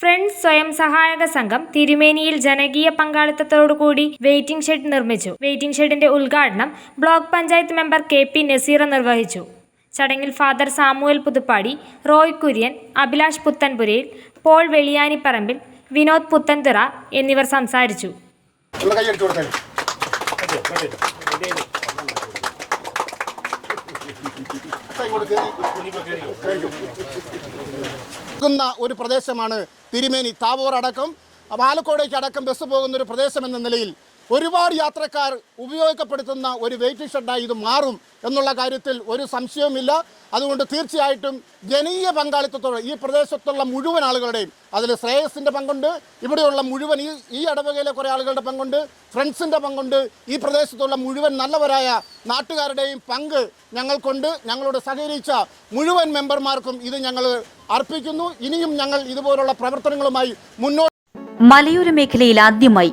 Friends സ്വയം സഹായക സംഘം തിരുമേനിയിൽ ജനകീയ പങ്കാളിത്തത്തോടുകൂടി വെയിറ്റിംഗ് ഷെഡ് നിർമ്മിച്ചു. വെയിറ്റിംഗ് ഷെഡിന്റെ ഉദ്ഘാടനം block panchayat member K P Naseera നിർവഹിച്ചു. ചടങ്ങിൽ father Samuel Puthuppadi Roy Kurian Abhilash Puthenpurayil Paul Veliyaniparambil Vinod Puthenthura എന്നിവർ സംസാരിച്ചു. ുന്ന ഒരു പ്രദേശമാണ് തിരുമേനി താവൂർ അടക്കം. പാലക്കോടേക്ക് അടക്കം ബസ് പോകുന്ന ഒരു പ്രദേശം എന്ന നിലയിൽ ഒരുപാട് യാത്രക്കാർ ഉപയോഗപ്പെടുത്തുന്ന ഒരു വെയിറ്റിംഗ് ഷെഡായി ഇത് മാറും എന്നുള്ള കാര്യത്തിൽ ഒരു സംശയവുമില്ല. അതുകൊണ്ട് തീർച്ചയായിട്ടും ജനീയ പങ്കാളിത്തത്തോടെ ഈ പ്രദേശത്തുള്ള മുഴുവൻ ആളുകളുടെയും അതിൽ ശ്രേയസിന്റെ പങ്കുണ്ട് ഇവിടെയുള്ള മുഴുവൻ ഈ ഈ ഇടവകയിലെ കുറേ ആളുകളുടെ പങ്കുണ്ട് ഫ്രണ്ട്സിന്റെ പങ്കുണ്ട് ഈ പ്രദേശത്തുള്ള മുഴുവൻ നല്ലവരായ നാട്ടുകാരുടെയും പങ്ക് ഞങ്ങൾക്കുണ്ട്. ഞങ്ങളോട് സഹകരിച്ച മുഴുവൻ മെമ്പർമാർക്കും ഇത് ഞങ്ങൾ അർപ്പിക്കുന്നു. ഇനിയും ഞങ്ങൾ ഇതുപോലുള്ള പ്രവർത്തനങ്ങളുമായി മുന്നോട്ട് മലയോര മേഖലയിൽ ആദ്യമായി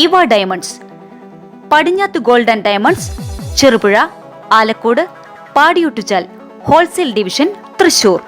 ഇവ diamonds. Padinjath gold and diamonds Cherupuzha Alakode Padiyottuchal wholesale division Thrissur.